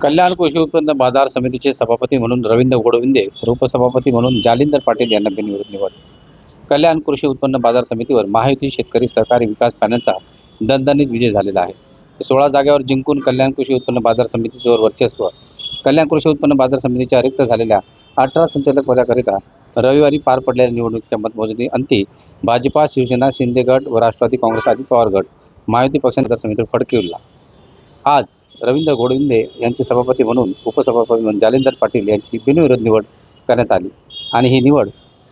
कल्याण कृषी उत्पन्न बाजार समितीचे सभापती म्हणून रवींद्र गोडविंदे तर उपसभापती म्हणून जालिंदर पाटील यांना बिनविरोध निवड कल्याण कृषी उत्पन्न बाजार समितीवर महायुती शेतकरी सहकारी विकास पॅनलचा दणदणीत विजय झालेला आहे. सोळा जागेवर जिंकून कल्याण कृषी उत्पन्न बाजार समितीवर वर्चस्व. कल्याण कृषी उत्पन्न बाजार समितीच्या रिक्त झालेल्या अठरा संचालक पदाकरिता रविवारी पार पडलेल्या निवडणुकीच्या मतमोजणी अंती भाजपा शिवसेना शिंदे गट व राष्ट्रवादी काँग्रेस अजित पवार गट महायुती पक्षांच्या समितीवर फडके उरला आज रवींद्र गोडविंदे यांचे सभापती म्हणून उपसभापती म्हणून जालेंदर पाटील यांची बिनविरोध निवड करण्यात आली. आणि ही निवड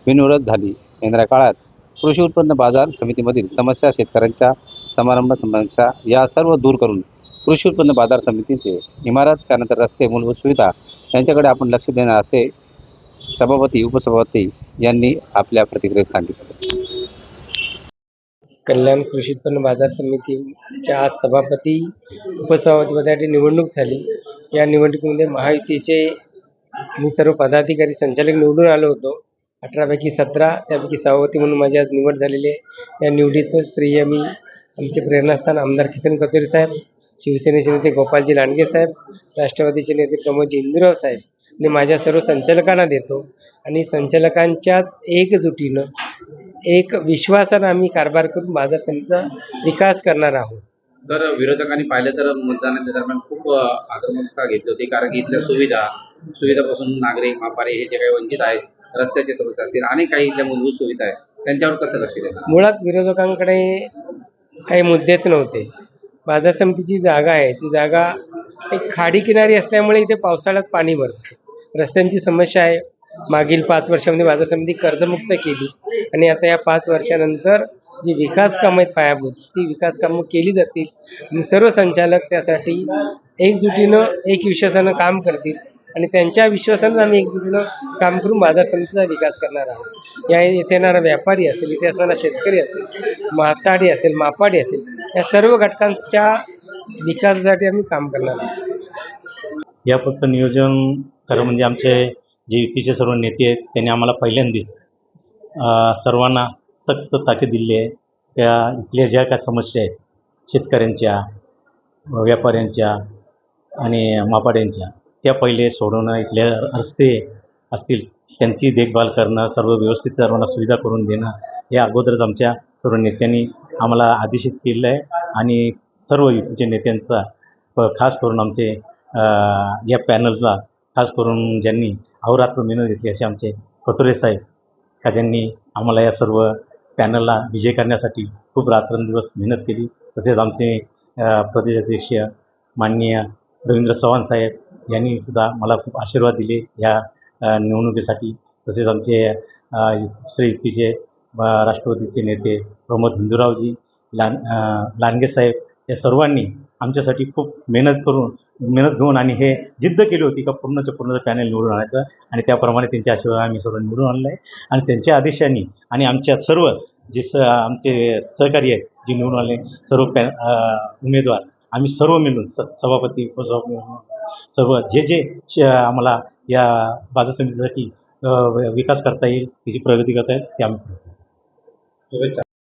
बिनविरोध झाली. येणाऱ्या काळात कृषी उत्पन्न बाजार समितीमधील समस्या शेतकऱ्यांच्या समारंभ समस्या या सर्व दूर करून कृषी उत्पन्न बाजार समितीचे इमारत त्यानंतर रस्ते मूलभूत सुविधा यांच्याकडे आपण लक्ष देणार असे सभापती उपसभापती यांनी आपल्या प्रतिक्रियेत सांगितले. कल्याण कृषी उत्पन्न बाजार समितीच्या आज सभापती उपसभापतीपदासाठी निवडणूक झाली. या निवडणुकीमध्ये महायुतीचे मी सर्व पदाधिकारी संचालक निवडून आलो होतो. अठरापैकी सतरा त्यापैकी सभापती म्हणून माझी आज निवड झालेली आहे. या निवडीचं श्रेय मी आमचे प्रेरणास्थान आमदार किसन कतोरी साहेब शिवसेनेचे नेते गोपालजी लांडगे साहेब राष्ट्रवादीचे नेते प्रमोदजी इंदुराव साहेब आणि माझ्या सर्व संचालकांना देतो. आणि संचालकांच्याच एकजुटीनं एक विश्वासानं आम्ही कारभार करून बाजार समितीचा विकास करणार आहोत. सर विरोधकांनी पाहिलं तर मतदानाच्या दरम्यान खूप आक्रमकता घेतली होती. कारण की इथल्या सुविधा सुविधापासून नागरिक व्यापारी हे जे काही वंचित आहेत रस्त्याची समस्या असतील आणि काही इथल्या मूलभूत सुविधा आहेत त्यांच्यावर कसं लक्ष देणार? मुळात विरोधकांकडे काही मुद्देच नव्हते. बाजार समितीची जागा आहे. ती जागा एक खाडी किनारी असल्यामुळे इथे पावसाळ्यात पाणी भरतं. रस्त्यांची समस्या आहे. मागील पाच वर्षामध्ये बाजार समिती कर्जमुक्त केली. आणि आता या पाच वर्षानंतर जी विकास कामं आहेत पायाभूत ती विकास कामं केली जातील. आणि सर्व संचालक त्यासाठी एकजुटीनं एक विश्वासानं काम करतील. आणि त्यांच्या विश्वासानं आम्ही एकजुटीनं काम करून बाजार समितीचा विकास करणार आहोत. या येथे येणारा व्यापारी असेल इथे असणारा शेतकरी असेल माताडी असेल मापाडी असेल या सर्व घटकांच्या विकासासाठी आम्ही काम करणार आहोत. यापुढचं नियोजन खरं म्हणजे आमचे जे युतीचे सर्व नेते आहेत त्यांनी आम्हाला पहिल्यांदाच सर्वांना सक्त ताकीद दिली आहे. त्या इथल्या ज्या काय समस्या आहेत शेतकऱ्यांच्या व्यापाऱ्यांच्या आणि मापाड्यांच्या त्या पहिले सोडवणं इथल्या रस्ते असतील त्यांची देखभाल करणं सर्व व्यवस्थित सर्वांना सुविधा करून देणं हे अगोदरच आमच्या सर्व नेत्यांनी आम्हाला आदेशित केलेलं आहे. आणि सर्व युतीच्या नेत्यांचा प- खास करून आमचे या पॅनलला खास करून ज्यांनी अहोरात्र मेहनत घेतली असे आमचे फतुरे साहेब. का ज्यांनी आम्हाला या सर्व पॅनलला विजय करण्यासाठी खूप रात्रंदिवस मेहनत केली. तसेच आमचे प्रदेशाध्यक्ष माननीय रवींद्र चव्हाण साहेब यांनी सुद्धा मला खूप आशीर्वाद दिले या निवडणुकीसाठी. तसेच आमचे अ, श्री युतीचे राष्ट्रवादीचे नेते प्रमोद हिंदूरावजी लान अ, लांडगे साहेब या सर्वांनी आमच्यासाठी खूप मेहनत करून मेहनत घेऊन आणि हे जिद्द केली होती का पूर्णच्या पूर्ण पॅनल निवडून आणायचं आणि त्याप्रमाणे त्यांच्या आशीर्वाद आम्ही सर्व निवडून आणलं आहे आणि त्यांच्या आदेशाने आणि आमच्या सर्व जे स आमचे सहकारी आहेत जे निवडून आले सर्व पॅ उमेदवार आम्ही सर्व मिळून स सभापती उपसभापती सर्व जे जे श- आम्हाला या बाजार समितीसाठी विकास करता येईल तिची प्रगती करता येईल ते आम्ही शुभेच्छा.